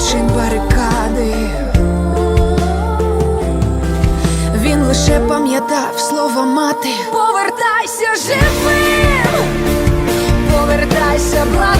Пекло, барикади. Він лише пам'ятав слова мати. Повертайся живим, повертайся, благаю,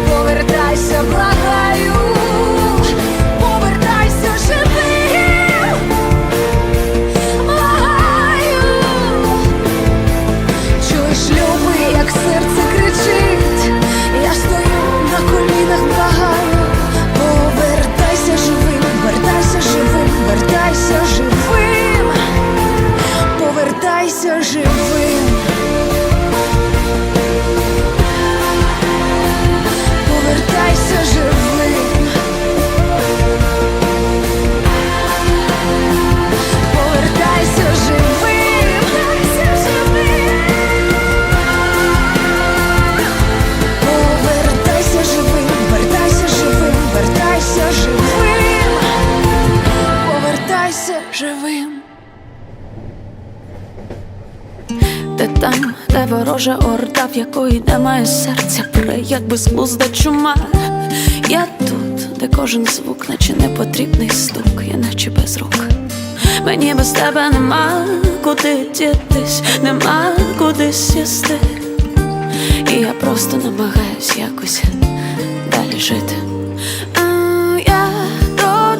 повертайся, благаю, вертайся живим. Повертайся живим. Ти там, де ворожа орда, в якої немає серця, пре, як безглузда чума. Я тут, де кожен звук, наче непотрібний стук, я наче без рук. Мені без тебе нема куди дітись, нема куди сісти. І я просто намагаюсь якось далі жити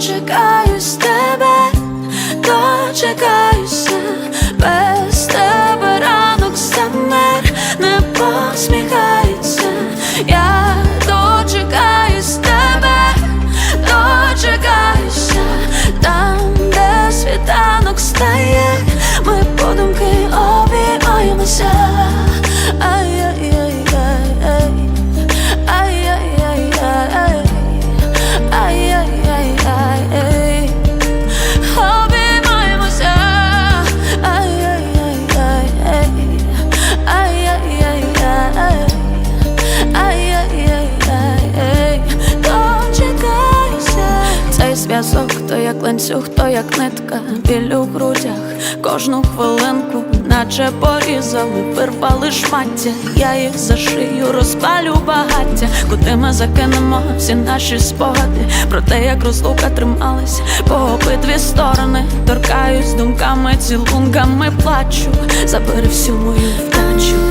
дочекаюсь тебе, дочекаюся, без тебе ранок замер не посміхається, я дочекаюсь тебе, дочекаюся, там, де світанок стає, ми подумки обіймаємося. То як ланцюг, то як нитка, біль у грудях, кожну хвилинку, наче порізали, вирвали шмаття, я їх за шию розпалю багаття, куди ми закинемо всі наші спогади, про те, як розлука трималась по обидві сторони, торкаюсь думками, цілунками плачу, забери всю мою вдачу.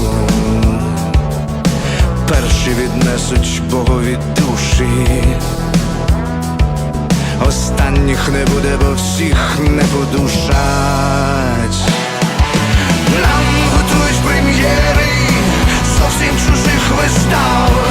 Перші віднесуть Богові душі. Останніх не буде, бо всіх не подушать. Нам готують прем'єри зовсім чужих вистав.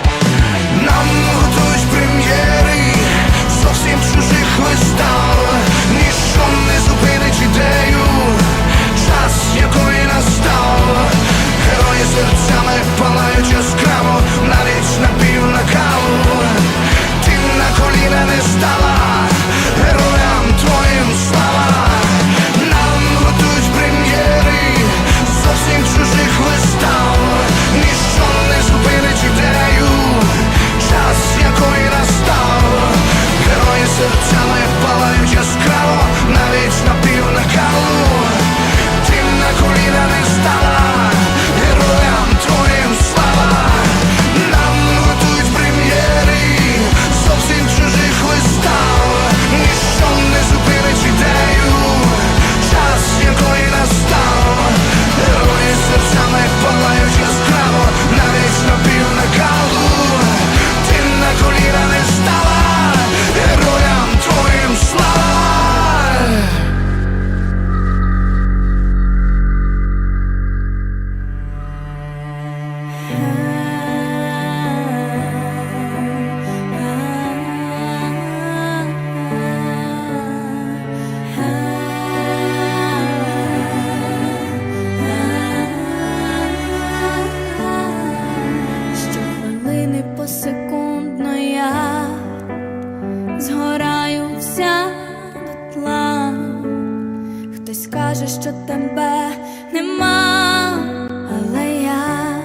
що тебе нема, але я,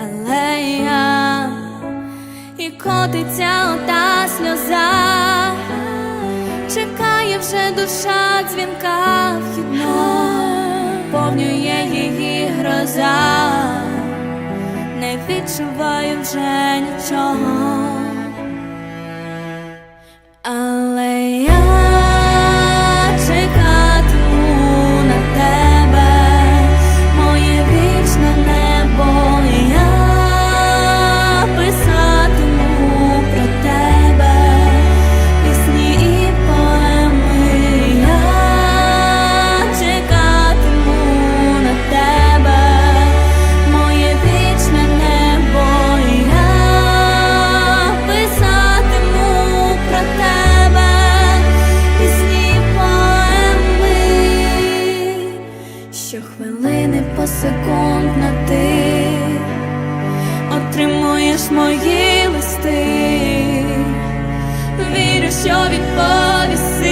але я. І котиться ота сльоза, чекає вже душа дзвінка вхідно, повнює її гроза, не відчуваю вже нічого. Отримуєш мої листи, вірю, що відповіси.